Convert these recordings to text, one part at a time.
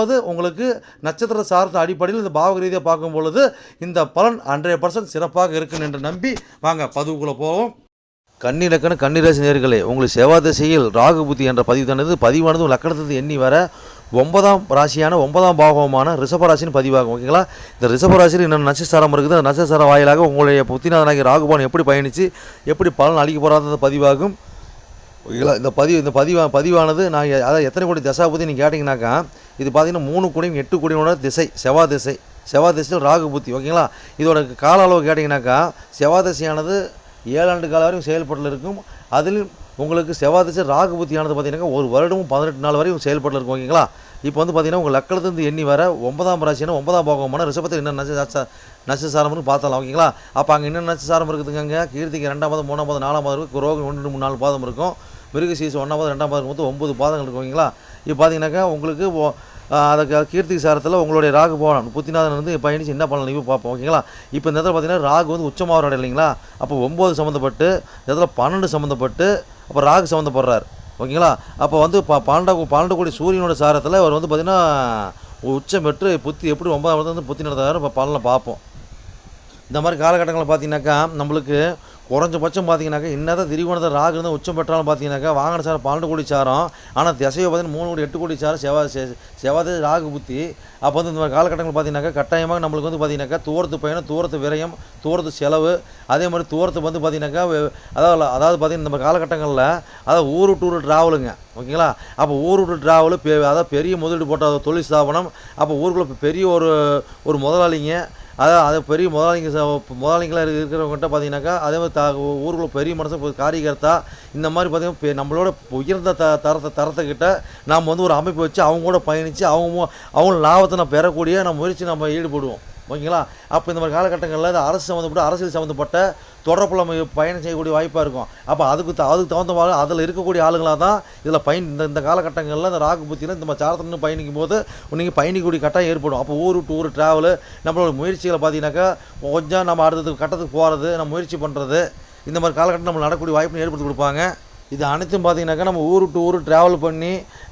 ரெண்டாவது உங்களுக்கு நட்சத்திர சார்ந்த அடிப்படையில் இந்த பாவக ரீதியாக பார்க்கும் பொழுது இந்த பலன் ஹண்ட்ரட் பர்சன்ட் சிறப்பாக இருக்குன்னு என்று நம்பி வாங்க பதிவுக்குள்ளே போவோம். கன்னிலக்கண கன்னிராசி நேர்களே உங்களுக்கு செவ்வாய் திசையில் ராகு புத்தி என்ற பதிவு தனது பதிவானது லக்கணத்திலிருந்து எண்ணி வர ஒன்பதாம் ராசியான ஒன்பதாம் பாகமான ரிஷபராசின்னு பதிவாகும் ஓகேங்களா இந்த ரிஷபராசியில் இன்னும் நட்சத்திரம் இருக்குது? அந்த நட்சத்திரம் வாயிலாக உங்களுடைய புத்திநாதனாகி ராகுபான் எப்படி பயணித்து எப்படி பலன் அளிக்க போகிறாங்க பதிவாகும். ஓகேங்களா இந்த பதிவு இந்த பதிவா பதிவானது நான் அதாவது எத்தனை கோடி தசாபதி நீங்கள் கேட்டிங்கனாக்கா இது பார்த்தீங்கன்னா மூணு கோடியும் எட்டு கோடியோட திசை செவ்வாய் திசை. செவ்வாய் திசையில் ராகு புத்தி ஓகேங்களா? இதோட கால அளவு கேட்டிங்கனாக்கா செவ்வாய் திசையானது ஏழாண்டு காலம் வரையும் செயல்பட்டில் இருக்கும். அதில் உங்களுக்கு செவ்வாய் திசை ராகு புத்தியானது பார்த்தீங்கன்னா ஒரு வருடமும் பதினெட்டு நாள் வரையும் செயல்பட்டில் இருக்கும் ஓகேங்களா? இப்போ வந்து பார்த்தீங்கன்னா உங்கள் லக்கணத்துலேருந்து எண்ணி வர ஒன்பதாம் ராசினா ஒன்பதாம் பாகமான ரிஷபத்தில் என்ன நட்ச நட்சசாரம்னு பார்த்தலாம் ஓகேங்களா? அப்போ அங்கே என்ன நட்சசாரம் இருக்குதுங்க கீர்த்திக்கு ரெண்டாம் பாதம் மூணாம் பாதம் நாலாம் பாதம் இருக்கும் ரோகம் ஒன்று மூணு நாலு பாதம் இருக்கும். மிருக ஒன்றாம் பாதம் ரெண்டாம் பாதம் மொத்தம் ஒன்பது பாதங்கள் இருக்கும் ஓகேங்களா? இப்போ பார்த்தீங்கன்னாக்கா உங்களுக்கு அதுக்கு கீர்த்தி சாரத்தில் உங்களுடைய ராகு போகணும். புத்திநாதன் வந்து பயணிச்சு என்ன பண்ணலாம் இப்போ பார்ப்போம் ஓகேங்களா? இப்போ இந்த இடத்துல பார்த்தீங்கன்னா ராகு வந்து உச்சமாக இடம் இல்லைங்களா? அப்போ ஒம்பது சம்மந்தப்பட்டு இந்த இடத்துல பன்னெண்டு சம்மந்தப்பட்டு அப்போ ராகு சம்மந்தப்படுறார் ஓகேங்களா? அப்போ வந்து ப பன்னெண்டு பன்னெண்டு கோடி சூரியனோட சாரத்தில் அவர் வந்து பார்த்தீங்கன்னா உச்சம் பெற்று புத்தி எப்படி ஒன்பதாம் வந்து புத்தி நடத்துறாரு இப்போ பலனை பார்ப்போம். இந்த மாதிரி காலகட்டங்களில் பார்த்தீங்கன்னாக்கா நம்மளுக்கு குறைஞ்சபட்சம் பார்த்தீங்கன்னாக்கா என்னதான் திரிகோணத்தை ராகு இருந்தால் உச்சம் பெற்றாலும் பார்த்தீங்கன்னாக்கா வாங்கின சாரம் பன்னெண்டு கோடி சாரம். ஆனால் திசையை பார்த்தீங்கன்னா மூணு கோடி எட்டு கோடி சாரம் செவ்வாய் செவ்வாய் ராகு புத்தி. அப்போ வந்து இந்த மாதிரி காலகட்டங்கள் பார்த்தீங்கன்னாக்கா கட்டாயமாக நம்மளுக்கு வந்து பார்த்தீங்கன்னாக்கா தூரத்து பயணம் தூரத்து விரயம் தூரத்து செலவு. அதே மாதிரி தூரத்து வந்து பார்த்தீங்கன்னாக்கா அதாவது அதாவது பார்த்தீங்கன்னா நம்ம காலகட்டங்களில் அதாவது ஊரு டூர் ட்ராவலுங்க ஓகேங்களா? அப்போ ஊர் விட்டு ட்ராவலு பெ அதாவது பெரிய முதலீடு போட்ட தொழில் ஸ்தாபனம். அப்போ ஊருக்குள்ளே பெரிய ஒரு ஒரு முதலாளிங்க அதான் அது பெரிய முதலாளிங்க ச- முதலாளிங்களாக இருக்க இருக்கிறவங்ககிட்ட பார்த்தீங்கன்னாக்கா அதே மாதிரி த ஊருக்குள்ள பெரிய மனுஷன் காரியகர்த்தா இந்த மாதிரி பார்த்தீங்கன்னா நம்மளோட உயர்ந்த த தரத்தை தரத்துக்கிட்ட நாம் வந்து ஒரு அமைப்பு வச்சு அவங்க கூட பயணித்து அவங்க அவங்க லாபத்தை நம்ம பெறக்கூடிய நம்ம முயற்சி நம்ம ஈடுபடுவோம். ஓகேங்களா? அப்போ இந்த மாதிரி காலகட்டங்களில் அரசு சம்மந்தப்பட்ட அரசியல் சம்மந்தப்பட்ட தொடர்பில் நம்ம பயணம் செய்யக்கூடிய வாய்ப்பாக இருக்கும். அப்போ அதுக்கு த அதுக்கு தகுந்த மாதிரி அதில் இருக்கக்கூடிய ஆளுங்களாக தான் இதில் பயன் இந்த இந்த காலகட்டங்களில் இந்த ராகு புத்தியில் இந்த மாதிரி சாரத்தில் பயணிக்கும் போது நீங்கள் பயணிக்கக்கூடிய கட்டாயம் ஏற்படும். அப்போ ஊர் டூர் ட்ராவலு நம்மளோட முயற்சிகளை பார்த்தீங்கன்னாக்கா கொஞ்சம் நம்ம அடுத்தது கட்டத்துக்கு போகிறது நம்ம முயற்சி பண்ணுறது இந்த மாதிரி காலகட்டம் நம்ம நடக்கக்கூடிய வாய்ப்புன்னு ஏற்படுத்தி கொடுப்பாங்க. இது அனைத்தும் பார்த்தீங்கன்னாக்கா நம்ம ஊர் டு ஊர் ட்ராவல் பண்ணி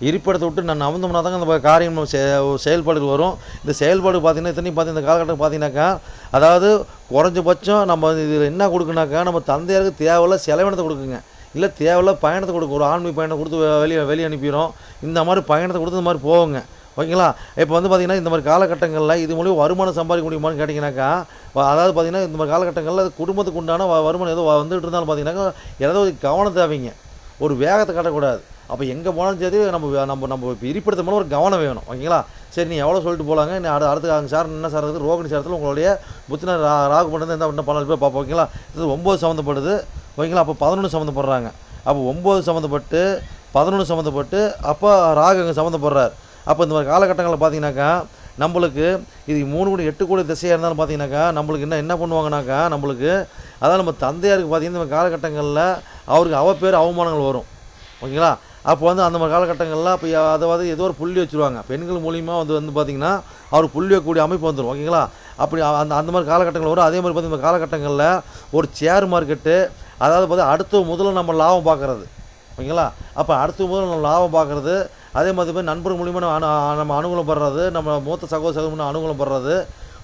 இருப்பிடத்தை விட்டு நான் நவந்தோம்னா தாங்க இந்த காரியம் நம்ம செ- செயல்பாடுகள் வரும். இந்த செயல்பாடு பார்த்தீங்கன்னா இத்தனையும் பார்த்தீங்கன்னா இந்த காலகட்டம் பார்த்தீங்கன்னாக்கா அதாவது குறைஞ்சபட்சம் நம்ம இதில் என்ன கொடுக்குனாக்கா நம்ம தந்தையாருக்கு தேவையில்ல செலவினத்தை கொடுக்குங்க. இல்லை தேவையில்ல பயணத்தை கொடுக்கும் ஒரு ஆன்மீக பயணத்தை கொடுத்து வெளியே வெளியே அனுப்பிடும் இந்த மாதிரி பயணத்தை கொடுத்து இந்த மாதிரி போவோங்க ஓகேங்களா? இப்போ வந்து பார்த்தீங்கன்னா இந்த மாதிரி காலகட்டங்களில் இது மூலியம் வருமானம் சம்பாதிக்க முடியுமான்னு கேட்டிங்கனாக்கா அதாவது பார்த்தீங்கன்னா இந்த மாதிரி காலகட்டங்களில் அது குடும்பத்துக்கு உண்டான வருமானம் ஏதோ வந்துட்டு இருந்தாலும் பார்த்தீங்கன்னாக்கா ஏதோ ஒரு கவனம் தேவைங்க. ஒரு வேகத்தை காட்டக்கூடாது. அப்போ எங்கே போனாலும் சரி நம்ம நம்ம நம்ம இப்போ இருப்பிடத்து மூலம் ஒரு கவனம் வேணும். ஓகேங்களா? சரி நீ எவ்வளோ சொல்லிட்டு போகலாங்க நீ அடுத்து அடுத்து அங்கே சார் என்ன சார் இருக்குது ரோகிணி சாரத்தில் உங்களுடைய புத்தின ரா ராகு பண்ணுறது எந்த என்ன பண்ணலாம் போய் பார்ப்போம் ஓகேங்களா? இது ஒம்பது சம்மந்தப்படுது ஓகேங்களா? அப்போ பதினொன்று சம்மந்தப்படுறாங்க. அப்போ ஒம்பது சம்மந்தப்பட்டு பதினொன்று சம்மந்தப்பட்டு அப்போ ராகு அங்கே சம்மந்தப்படுறார். அப்போ இந்த மாதிரி காலகட்டங்களில் பார்த்தீங்கன்னாக்கா நம்மளுக்கு இது மூணு கோடி எட்டு கோடி திசையாக இருந்தாலும் பார்த்தீங்கன்னாக்கா நம்மளுக்கு என்ன என்ன பண்ணுவாங்கனாக்கா நம்மளுக்கு அதான் நம்ம தந்தையாருக்கு பார்த்தீங்கன்னா இந்த காலகட்டங்களில் அவருக்கு அவ பேர் அவமானங்கள் வரும். ஓகேங்களா? அப்போ வந்து அந்த மாதிரி காலகட்டங்களில் அப்போ அதாவது ஏதோ ஒரு புள்ளி வச்சுருவாங்க. பெண்கள் மூலியமா வந்து வந்து பார்த்தீங்கன்னா அவர் புள்ளி வைக்கக்கூடிய அமைப்பு வந்துடும் ஓகேங்களா? அப்படி அந்த அந்த மாதிரி காலகட்டங்கள் வரும். அதே மாதிரி பார்த்திங்கன்னா காலகட்டங்களில் ஒரு ஷேர் மார்க்கெட்டு அதாவது பார்த்தா அடுத்த முதல்ல நம்ம லாபம் பார்க்குறது ஓகேங்களா? அப்போ அடுத்த முதல்ல நம்ம லாபம் பார்க்குறது அதே மாதிரி நண்பர் மூலிமா நம்ம அனு நம்ம அனுகூலம் படுறது நம்ம மூத்த சகோதர சகோதரம் அனுகூலம் படுறது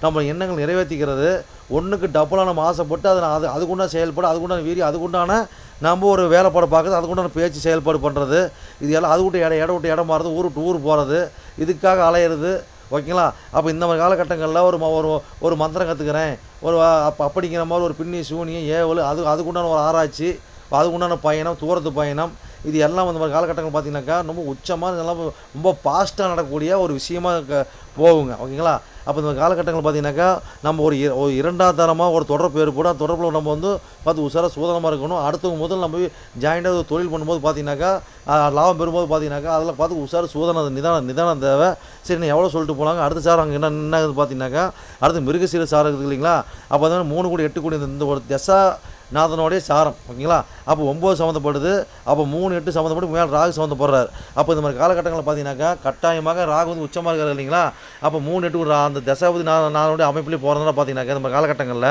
நம்ம எண்ணங்கள் நிறைவேற்றிக்கிறது ஒன்றுக்கு டபுளாக நம்ம ஆசைப்பட்டு அதை அது அதுக்குண்டான செயல்பாடு அதுக்குண்டான வீரியம் அதுக்குண்டான நம்ம ஒரு வேலைப்பாடு பார்க்குறது அதுக்குண்டான பேச்சு செயல்பாடு பண்ணுறது இது எல்லாம் அது விட்டு இடம் இடம் விட்டு இடம் மாறுறது ஊர் விட்டு ஊர் போகிறது இதுக்காக அலையிறது ஓகேங்களா? அப்போ இந்த மாதிரி காலகட்டங்களில் ஒரு ஒரு ஒரு மந்திரம் கற்றுக்கிறேன் ஒரு அப்போ அப்படிங்கிற மாதிரி ஒரு பின்னி சூனியம் ஏவல் அது அதுக்குண்டான ஒரு ஆராய்ச்சி அதுக்குண்டான பயணம் தூரத்து பயணம் இது எல்லாம் இந்த மாதிரி காலகட்டங்கள் பார்த்தீங்கன்னாக்கா ரொம்ப உச்சமாக இதெல்லாம் ரொம்ப ஃபாஸ்ட்டாக நடக்கக்கூடிய ஒரு விஷயமாக போகுங்க ஓகேங்களா? அப்போ இந்த காலகட்டங்கள் பார்த்தீங்கன்னாக்கா நம்ம ஒரு இர- ஒரு இரண்டாம் தரமாக ஒரு தொடர்பு ஏற்படும். அந்த தொடர்பில் நம்ம வந்து பார்த்து உசாராக சூதனமாக இருக்கணும். அடுத்தவங்க முதல் நம்ம போய் ஜாயிண்டாக ஒரு தொழில் பண்ணும்போது பார்த்தீங்கன்னாக்கா லாபம் பெறும்போது பார்த்தீங்கன்னாக்கா அதில் பார்த்து உசார சூதனம் நிதானம் நிதானம் தேவை. சரி நான் எவ்வளோ சொல்லிட்டு போனாங்க? அடுத்த சார் அங்கே என்ன என்ன பார்த்தீங்கன்னாக்கா அடுத்து மிருகசீர சாரம் இருக்குது இல்லைங்களா? அப்போ வந்து மூணு கோடி எட்டு கோடி இந்த- இந்த ஒரு தசா நாதனுடைய சாரம் ஓகேங்களா? அப்போ ஒம்பது சம்மந்தப்படுது. அப்போ மூணு எட்டு சம்மந்தப்பட்டு மேலே ராகு சம்மந்தப்படுறாரு. அப்போ இந்த மாதிரி காலகட்டங்களில் பார்த்தீங்கன்னாக்கா கட்டாயமாக ராகு வந்து உச்சமாக இருக்காரு இல்லைங்களா? அப்போ மூணு எட்டு ஒரு அந்த தசாபதி நானுடைய அமைப்புலேயே போகிறதுனால பார்த்தீங்கன்னாக்கா நம்ம காலகட்டங்களில்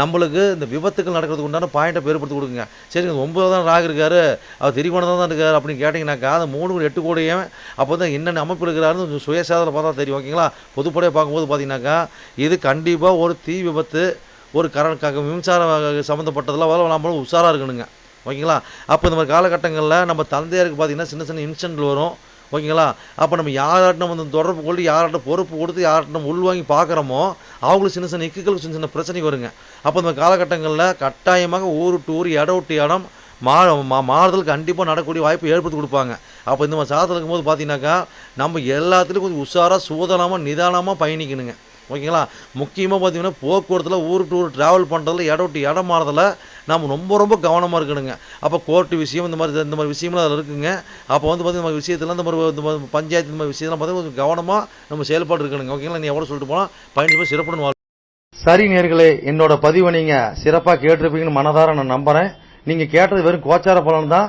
நம்மளுக்கு இந்த விபத்துக்கள் நடக்கிறதுக்கு உண்டான பாயிண்ட்டை பேர்படுத்தி கொடுங்க சரி இந்த ஒன்பது தான் ராக இருக்காரு அவர் திரிகோணம் தான் இருக்கார் அப்படின்னு கேட்டிங்கனாக்கா அந்த மூணு கூட எட்டு கோடியும் அப்போ தான் என்னென்ன அமைப்பு இருக்கிறாருன்னு சுயசாதனை பார்த்தா தெரியும் ஓகேங்களா? பொதுப்படையாக பார்க்கும்போது பார்த்தீங்கன்னாக்கா இது கண்டிப்பாக ஒரு தீ விபத்து ஒரு கரண்ட் மின்சாரம் சம்மந்தப்பட்டதெல்லாம் நம்மளும் உஷாராக இருக்கணுங்க ஓகேங்களா? அப்போ இந்த மாதிரி காலகட்டங்களில் நம்ம தந்தையாருக்கு பார்த்தீங்கன்னா சின்ன சின்ன இன்சிடென்ட் வரும். ஓகேங்களா? அப்போ நம்ம யார்கிட்ட வந்து தொடர்பு கொண்டு யார்கிட்ட பொறுப்பு கொடுத்து யார்கிட்ட நம்ம உள்வாங்கி பார்க்குறோமோ அவங்களுக்கு சின்ன சின்ன இக்குகள் சின்ன சின்ன பிரச்சனை வருங்க. அப்போ இந்த காலகட்டங்களில் கட்டாயமாக ஊர் விட்டு ஊர் இடம் விட்டு இடம் மா மா- மாறுதல் கண்டிப்பாக நடக்கக்கூடிய வாய்ப்பு ஏற்படுத்தி கொடுப்பாங்க. அப்போ இந்த மாதிரி சாதத்தில் இருக்கும்போது பார்த்தீங்கன்னாக்கா நம்ம எல்லாத்துலேயும் கொஞ்சம் உஷாராக சூதனமாக நிதானமாக பயணிக்கணுங்க. ஓகேங்களா? முக்கியமாக பார்த்தீங்கன்னா போக்குவரத்தில் ஊர் டூர் ட்ராவல் பண்ணுறதுல இடம் விட்டு இடம் மாறதில் நம்ம ரொம்ப ரொம்ப கவனமாக இருக்கணுங்க. அப்போ கோர்ட்டு விஷயம் இந்த மாதிரி இந்த மாதிரி விஷயம்லாம் அதில் இருக்குங்க. அப்போ வந்து பார்த்தீங்கன்னா இந்த விஷயத்தில் இந்த மாதிரி இந்த மாதிரி பஞ்சாயத்து இந்த மாதிரி விஷயத்தெல்லாம் பார்த்தீங்கன்னா கொஞ்சம் கவனமாக நம்ம செயல்பாடு இருக்கணுங்க. ஓகேங்களா? நீ எவ்வளோ சொல்லிட்டு போனால் பயணிச்சு போய் சிறப்புடன் சரி நேர்களே என்னோட பதிவை நீங்கள் சிறப்பாக கேட்டிருப்பீங்கன்னு மனதார நான் நம்புகிறேன் நீங்கள் கேட்டது வெறும் கோச்சார பலன் தான்.